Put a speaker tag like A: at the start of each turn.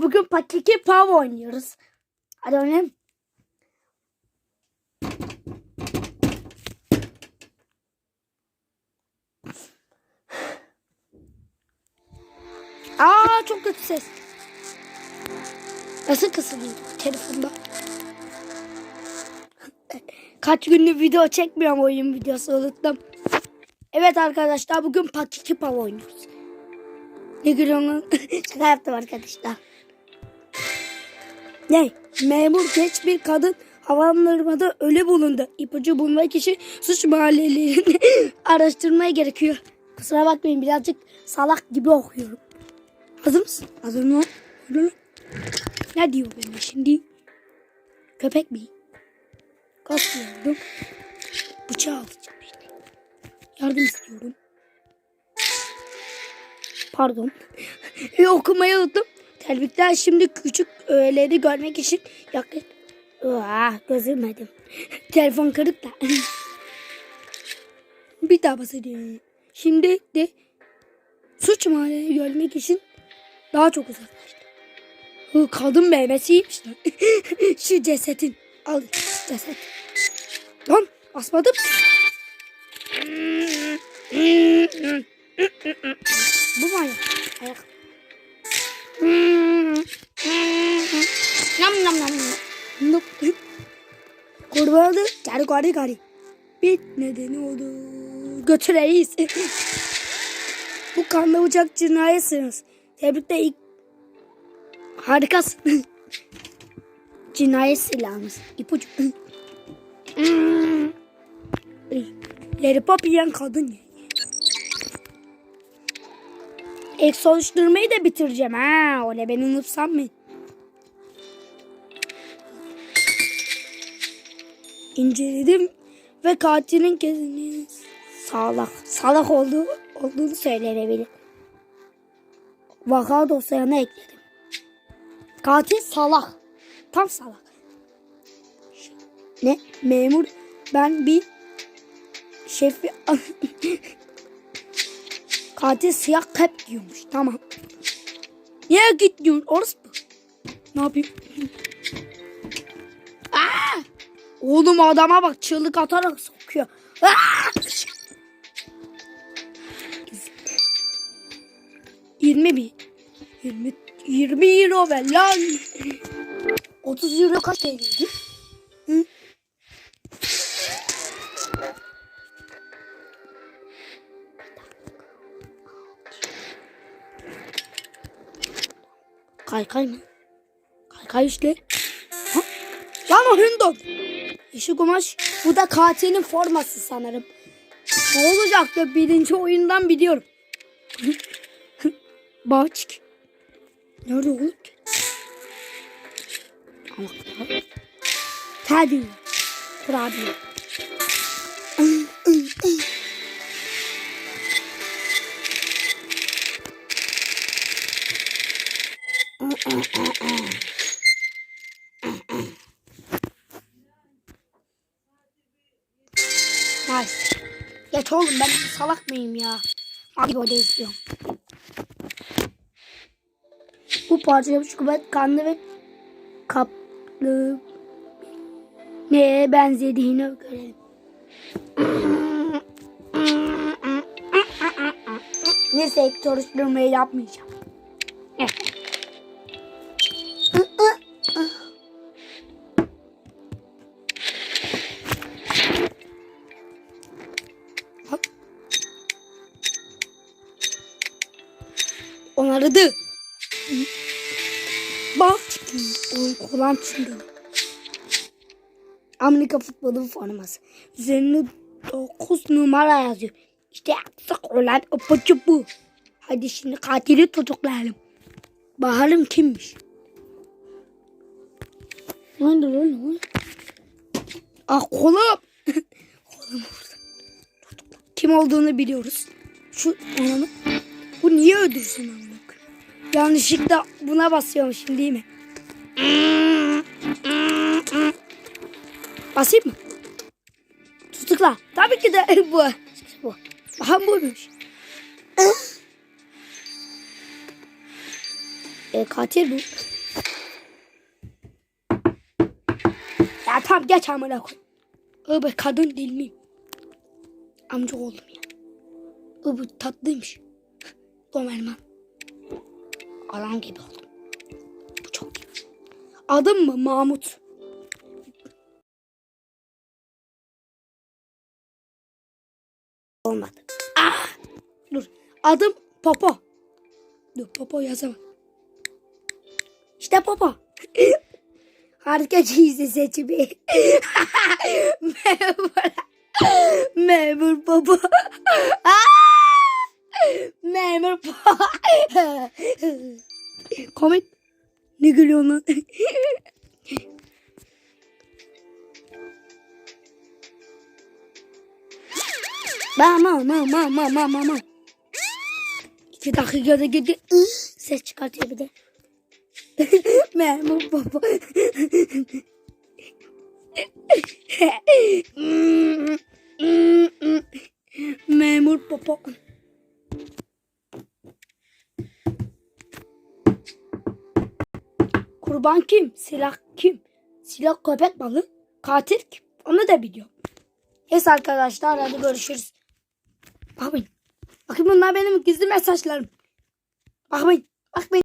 A: Bugün Patiki Pav oynuyoruz. Hadi oynayalım. Aa çok kötü ses. Nasıl kısılıyor telefonda? Kaç gündür video çekmiyorum oyun videosu unuttum. Evet arkadaşlar bugün Patiki Pav oynuyoruz. Ne gülüyorsun? Şaka yaptım arkadaşlar. Ne? Memur genç bir kadın havalandırmada ölü bulundu. İpucu bulmak için suç mahallelerini araştırmaya gerekiyor. Kusura bakmayın birazcık salak gibi okuyorum. Hazır mısın? Hazır mı? Ne diyor benimle şimdi? Köpek mi? Kasmıyorum. Bıçağı alacağım işte. Yardım istiyorum. Pardon. Okumayı unuttum. Tebrikler şimdi küçük öğeleri görmek için yakın. Aa, gözürmedim. Telefon kırık da. Bir daha basacağım. Şimdi de suç mahalleyi görmek için daha çok uzaklaştı. Hı, kadın memesiymiş lan. Şu cesetin. Al ceset. Lan basmadım. Gari gari. Bir nedeni oldu. Götüreyiz. Bu kanlı bıçak cinayet sırası. Tebrikler ilk. Harikasın. cinayet silahımız. İpucu. Lollipop yiyen kadın ya. İlk soruşturmayı da bitireceğim ha. Öyle beni unutsam mı? İnceledim ve katilin kesinliğini salak, salak olduğu, olduğunu söylenebilir. Vaka dosyana ekledim. Katil salak. Tam salak. Ne? Memur ben bir şefi Katil siyah kep giyiyormuş. Tamam. Niye git diyorsun? Orası mı? Ne yapayım? Oğlum adama bak çığlık atarak sokuyor. Aa! 20 bin. 20, 20 euro ver lan. 30 euro kaç TL'ydi? Hı? Kaykay mı? Kaykay işte. Lan o Hündon. Yeşil kumaş. Bu da katilin forması sanırım. Ne olacak da birinci oyundan biliyorum. Bağçık. Nerede oğlum? Anahtar. Tadi. Kurabiye. Nice. Oğlum ben salak mıyım ya? Hadi böyle izliyorum. Bu parça yapış kuvvet kanlı ve kaplı neye benzediğini görelim. Neyse soruşturmayı yapmayacağım. Onarıdı. Bak. Kolan çındı. Amerika futbolu forması. Üzerinde 9 numara yazıyor. İşte aksak olan ipucu bu. Hadi şimdi katili tutuklayalım. Bakalım kimmiş. Ne oldu lan oldu? Ah kolum. kolum. Kim olduğunu biliyoruz. Şu ananı. Bu niye öldürsün amına Yanlışlıkla buna basıyormuşum değil mi? Basayım mı? Tutukla. Tabii ki de bu. Bu. Aha buymuş. E, katil bu. Ya tamam geç amına koy. Öbe kadın değil miyim? Amca oldum ya. Öbe tatlıymış. Domerman. Alan gibi oldum. Bu çok. Adım mı Mahmut? Olmadı. Ah! Dur. Adım Popo. Dur Popo yazamam. İşte Popo. Harika çizgi seçimi. Memur. Memur Popo. Ah! Popo. Komik. Ne gülüyorsun lan? Mama mama mama mama. İki dakikada gitti. Ses çıkartıyor bir de. Memur baba. Memur baba. Kurban kim? Silah kim? Silah köpek balı. Katil kim? Onu da biliyorum. Neyse arkadaşlar hadi görüşürüz. Bakmayın. Bakın bunlar benim gizli mesajlarım. Bakmayın. Bakmayın.